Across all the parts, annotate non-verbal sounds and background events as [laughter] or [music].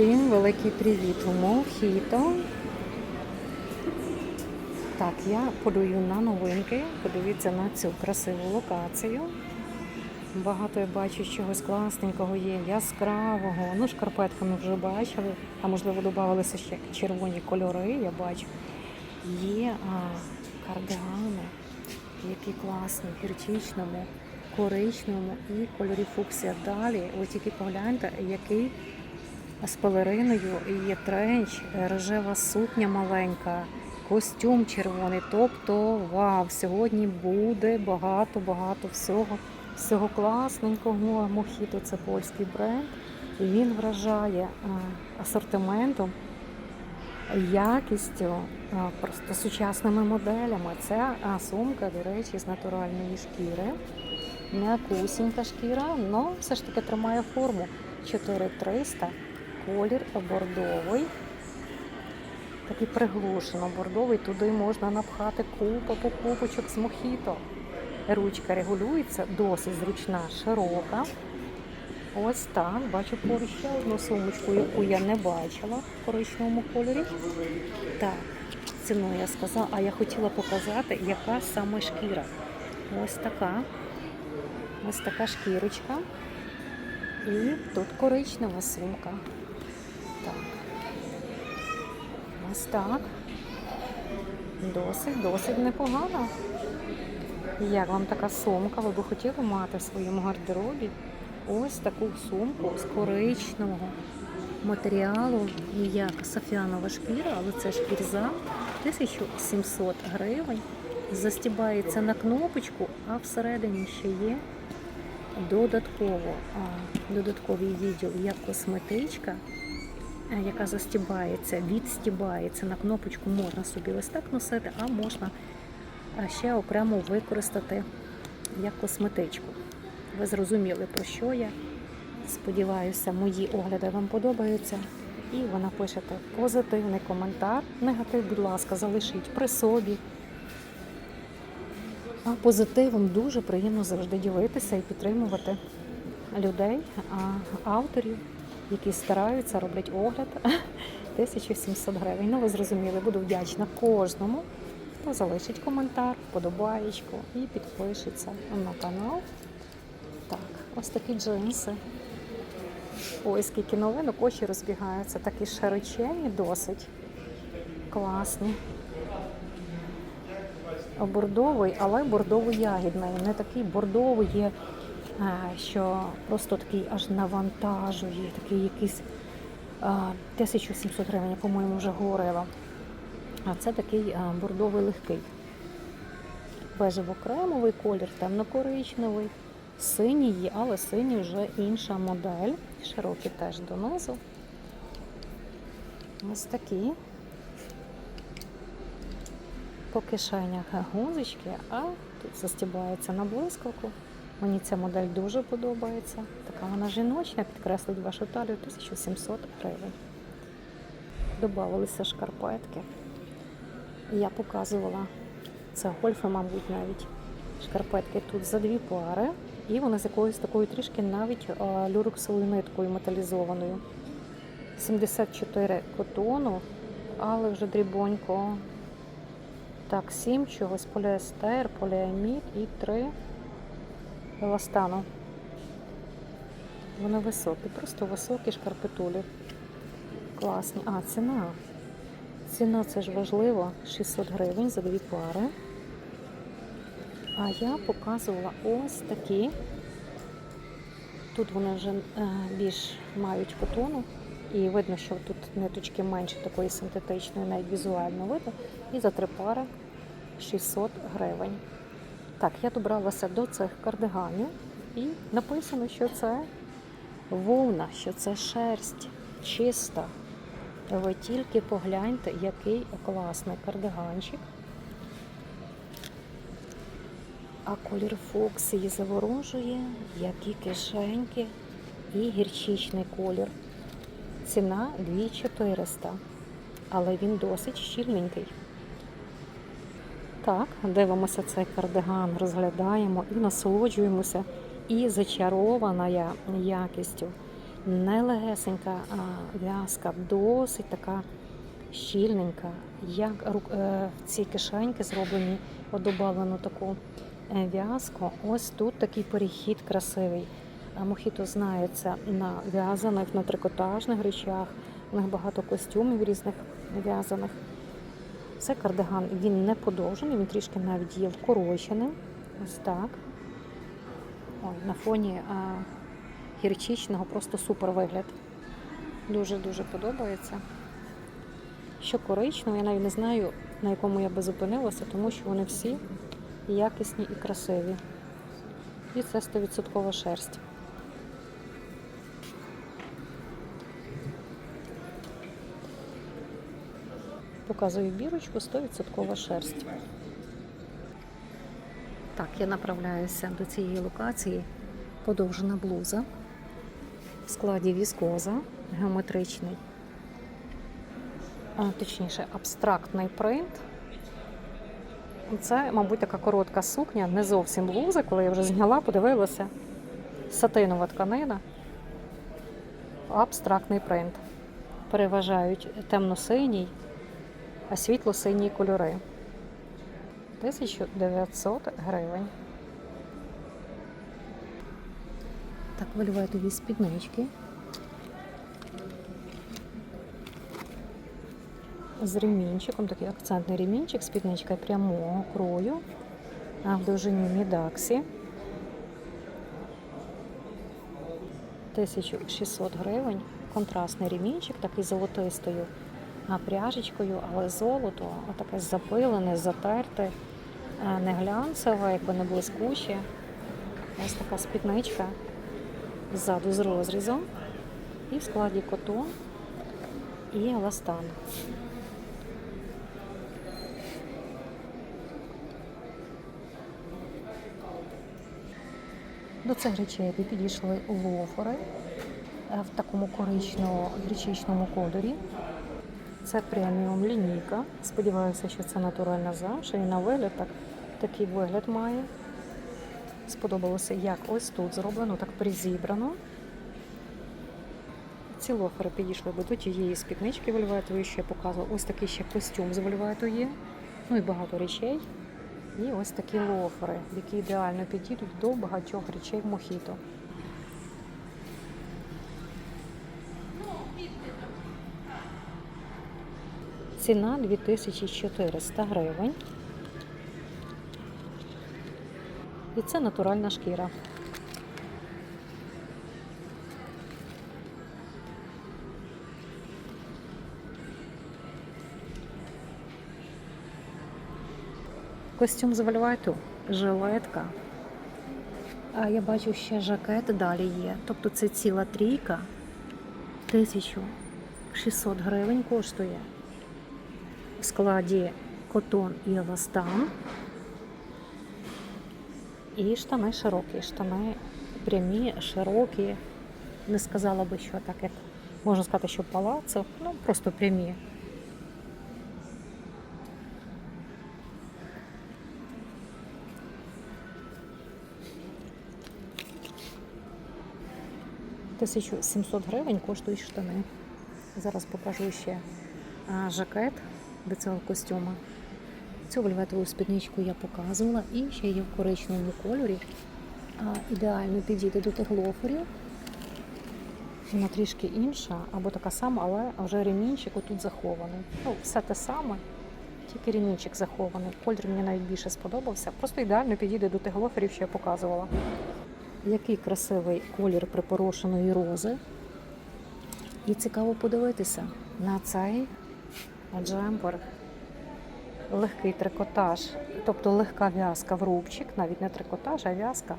Всім великий привіт у Мохіто. Так, я подаю на новинки. Подивіться на цю красиву локацію. Багато я бачу чогось класненького є, яскравого. Ну, шкарпетки ми вже бачили, а можливо додавалися ще червоні кольори, я бачу. Є а, кардигани, які класні, в гірчичному, коричневому і кольорі фуксія. Далі, ви тільки погляньте, який з пелериною є тренч, рожева сукня маленька, костюм червоний. Тобто, вау, сьогодні буде багато-багато всього, всього класненького. Мохіто це польський бренд. І він вражає асортиментом, якістю, просто сучасними моделями. Це сумка, до речі, з натуральної шкіри. М'якусінька шкіра, але все ж таки тримає форму 4300 колір бордовий. Такий приглушено бордовий. Туди можна напхати купу покупочок з мохіто. Ручка регулюється, досить зручна, широка. Ось так. Бачу поруч ще одну сумочку, яку я не бачила в коричневому кольорі. Так, ціну я сказала, а я хотіла показати, яка саме шкіра. Ось така. Ось така шкірочка. І тут коричнева сумка. Так. Ось так. Досить, досить непогано. Як вам така сумка? Ви б хотіли мати в своєму гардеробі ось таку сумку з коричневого матеріалу, як сафіанова шкіра, але це шкірза 1700 гривень. Застібається на кнопочку, а всередині ще є додатково, додатковий відділ як косметичка, яка застібається, відстібається на кнопочку, можна собі ось так носити, а можна ще окремо використати як косметичку. Ви зрозуміли, про що я. Сподіваюся, мої огляди вам подобаються. І ви напишете позитивний коментар. Негатив, будь ласка, залишіть при собі. А позитивом дуже приємно завжди ділитися і підтримувати людей, авторів, які стараються, роблять огляд [laughs] 1700 гривень. Ну, ви зрозуміли, буду вдячна кожному, хто залишить коментар, подобаєчку і підпишеться на канал. Так, ось такі джинси. Ой, скільки новинок, очі розбігаються. Такі широченні, досить класні бордовий, але бордово-ягідний. Не такий бордовий що просто такий аж навантажує, такий якийсь е, 1700 гривень, по-моєму, вже говорила. А це такий е, бордовий легкий. Бежево-кремовий колір, темно-коричневий, синій але синій вже інша модель. Широкий теж донизу. Ось такі по кишенях гузочки, а тут застібається на блискавку. Мені ця модель дуже подобається. Така вона жіночна, підкреслить вашу талію 1700 гривень. Добавилися шкарпетки. Я показувала це гольфи, мабуть, навіть шкарпетки тут за дві пари. І вони з якоюсь такою трішки навіть люрексовою ниткою металізованою. 74 котону, але вже дрібонько так, 7 чогось поліестер, поліамід і 3 еластану. Вони високі, просто високі шкарпетулі. Класні. А, ціна. Ціна це ж важливо. 600 гривень за дві пари. А я показувала ось такі. Тут вони вже е, більш мають котону. І видно, що тут ниточки менше такої синтетичної, навіть візуально видно. І за три пари 600 гривень. Так, я добралася до цих кардиганів і написано, що це вовна, що це шерсть чиста. Ви тільки погляньте, який класний кардиганчик. А колір фоксії заворожує, які кишеньки і гірчичний колір. Ціна 2400, але він досить щільненький. Так, дивимося цей кардиган, розглядаємо і насолоджуємося і зачарована я якістю. Нелегесенька в'язка, досить така щільненька. Як е, ці кишеньки зроблені, одобавлену таку е, в'язку. Ось тут такий перехід красивий. Мохіто знається на в'язаних, на трикотажних речах. У них багато костюмів різних в'язаних. Це кардиган, він не подовжений, він трішки навіть є вкороченим. Ось так. Ой, на фоні а, гірчичного просто супер вигляд. Дуже-дуже подобається. Що коричневе, я навіть не знаю, на якому я би зупинилася, тому що вони всі якісні і красиві. І це 100% шерсть. Показую бірочку 100% шерсть. Так, я направляюся до цієї локації. Подовжена блуза в складі віскоза, геометричний, а, точніше, абстрактний принт. Це, мабуть, така коротка сукня, не зовсім блуза, коли я вже зняла, подивилася. Сатинова тканина, абстрактний принт. Переважають темно-синій, світло-сині кольори. 1900 гривень. Так, вельветові спіднички. З ремінчиком, такий акцентний ремінчик, спідничка прямого крою, а в довжині мідаксі. 1600 гривень. Контрастний ремінчик, такий золотистою а, пряжечкою, але золото, таке запилене, затерте, не глянцеве, якби не блискуче. Ось така спідничка ззаду з розрізом. І в складі котон і еластан. До цих речей підійшли лофери е, в такому коричнево-гречичному кольорі. Це преміум лінійка. Сподіваюся, що це натуральна замша і на вигляд так, такий вигляд має. Сподобалося, як ось тут зроблено, так призібрано. Ці лофери підійшли до тієї спіднички вольветової, я показувала. Ось такий ще костюм з вольвету. Ну і багато речей. І ось такі лофери, які ідеально підійдуть до багатьох речей в мохіто. Ціна 2400 гривень. І це натуральна шкіра. Костюм з вельвету, жилетка. А я бачу ще жакет далі є. Тобто це ціла трійка. 1600 гривень коштує. В складі котон і еластан. І штани широкі, штани прямі, широкі. Не сказала би, що так як можна сказати, що палацо, ну просто прямі. Тисячу 1700 гривень коштують штани. Зараз покажу ще а, жакет До цього костюма. Цю вельветову спідничку я показувала і ще є в коричневому кольорі. А, ідеально підійде до тих лоферів. Вона трішки інша, або така сама, але вже ремінчик отут захований. Ну, все те саме, тільки ремінчик захований. Колір мені навіть більше сподобався. Просто ідеально підійде до тих лоферів, що я показувала. Який красивий колір припорошеної рози. І цікаво подивитися на цей джемпер. Легкий трикотаж, тобто легка в'язка в рубчик, навіть не трикотаж, а в'язка.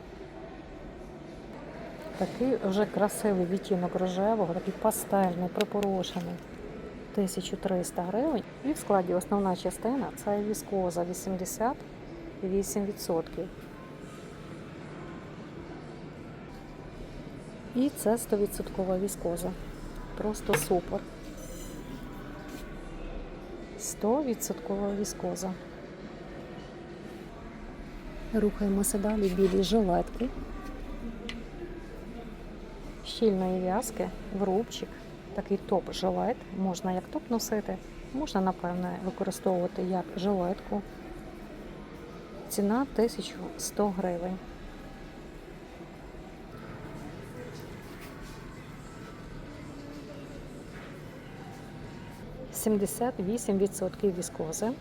Такий вже красивий відтінок рожевого, такий пастельний, припорошений. 1300 гривень. І в складі основна частина це віскоза 88%. І це 100% віскоза. Просто супер. 100% віскоза. Рухаємося далі білі жилетки. щільної в'язки в рубчик, такий топ-жилет. Можна як топ носити, можна, напевне, використовувати як жилетку. Ціна 1100 гривень. Сімдесят вісім відсотків віскози.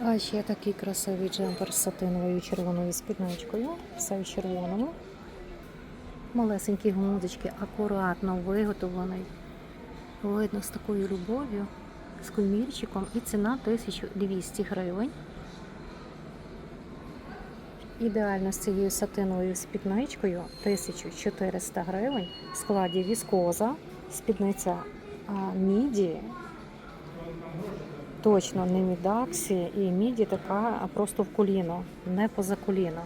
А ще такий красивий джемпер з сатиновою червоною спідничкою. Все в червоному. Малесенькі гудзички, акуратно виготовлений. Видно з такою любов'ю, з комірчиком і ціна 1200 гривень. Ідеально з цією сатиновою спідничкою 1400 гривень. В складі віскоза, спідниця міді. Точно не мідаксі і міді така просто в коліно, не поза коліно.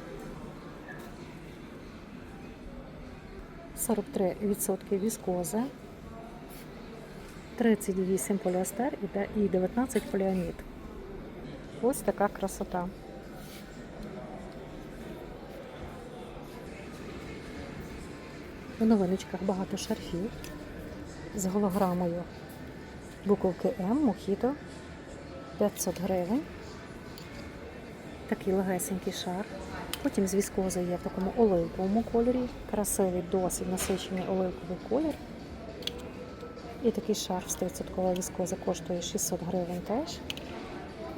43% віскози, 38 поліестер і де- і 19 поліамід. Ось така красота. У новиночках багато шарфів з голограмою буковки М, Мохіто 500 гривень. Такий легесенький шар. Потім з віскози є в такому оливковому кольорі. Красивий, досить насичений оливковий колір. І такий шарф з 30 віскоза коштує 600 гривень теж.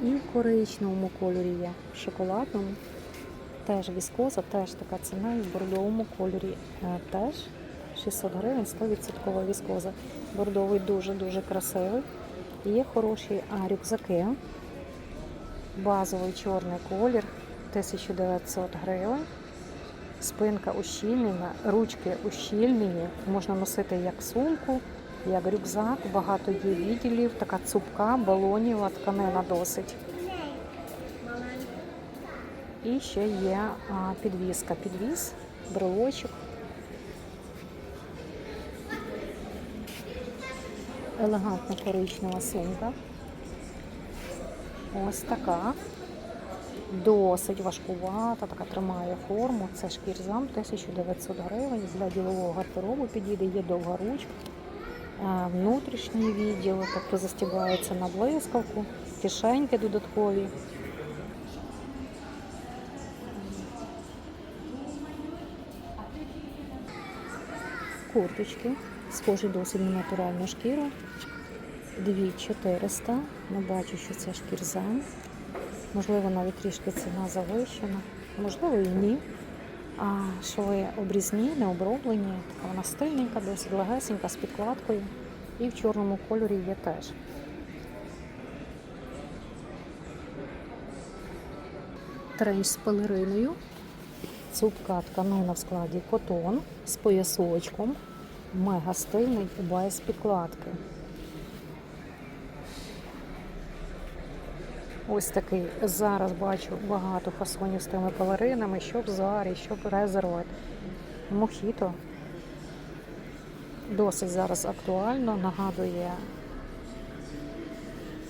І в коричневому кольорі є, в шоколадному. Теж віскоза, теж така ціна, і в бордовому кольорі е, теж 600 гривень, 100% віскоза. Бордовий дуже-дуже красивий. Є хороші рюкзаки. Базовий чорний колір 1900 гривень. Спинка ущільнена, ручки ущільнені. Можна носити як сумку, як рюкзак. Багато є відділів, така цупка, балоніва, тканина досить. І ще є підвіска. Підвіз, брелочок. Елегантна коричнева сумка. Ось така. Досить важкувата, така тримає форму. Це шкірзам 1900 гривень. Для ділового гардеробу підійде, є довга ручка. Е, Внутрішній відділ, тобто застібається на блискавку, кишеньки додаткові. Курточки, схожі досить на натуральну шкіру. 2400. Ну, бачу, що це шкірзам. Можливо, навіть трішки ціна завищена, можливо і ні. А шви обрізні, не оброблені. Така вона стильненька, досить легесенька з підкладкою. І в чорному кольорі є теж. Тренч з пелериною. Цупка тканина в складі котон з поясочком. Мега стильний без підкладки. Ось такий зараз бачу багато фасонів з тими пелеринами, що в зарі, що в. Мохіто досить зараз актуально, нагадує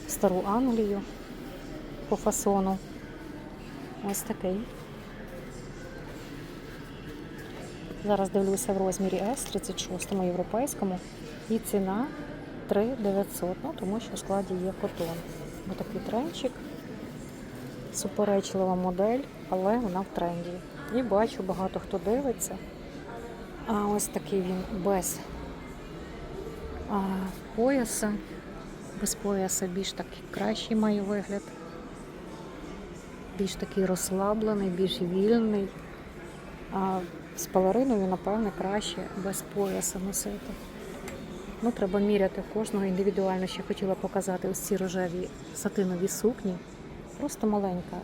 стару Англію по фасону. Ось такий. Зараз дивлюся в розмірі S, 36 європейському. І ціна 3900, ну, тому що в складі є котон. Ось такий тренчик. Суперечлива модель, але вона в тренді. І бачу, багато хто дивиться. А ось такий він без а, пояса. Без пояса більш такий кращий має вигляд. Більш такий розслаблений, більш вільний. А з палериною, напевне, краще без пояса носити. Ну, треба міряти кожного індивідуально. Ще хотіла показати ось ці рожеві сатинові сукні. Просто маленька,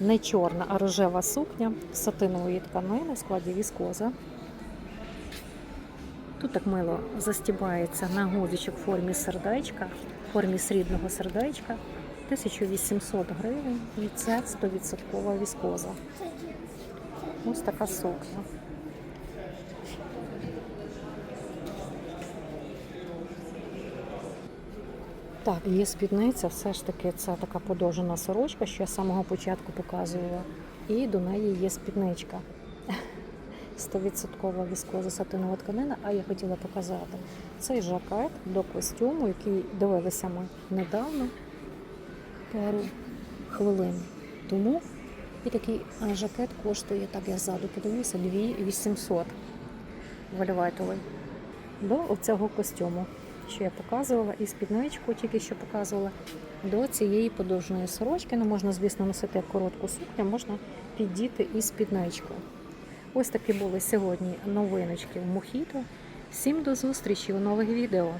не чорна, а рожева сукня з сатинової тканини в складі віскоза. Тут так мило застібається на гудзичок в формі сердечка, в формі срібного сердечка. 1800 гривень і це 100% віскоза. Ось така сукня. Так, є спідниця, все ж таки це така подовжена сорочка, що я з самого початку показувала. І до неї є спідничка. [laughs] 100% віскоза сатинова тканина, а я хотіла показати цей жакет до костюму, який дивилися ми недавно, пару хвилин тому. І такий жакет коштує, так я ззаду подивлюся, 2800 вольветовий до цього костюму, що я показувала, і спідничку тільки що показувала, до цієї подовжної сорочки. Ну, можна, звісно, носити коротку сукню, можна піддіти і спідничку. Ось такі були сьогодні новиночки в Мохіто. Всім до зустрічі у нових відео.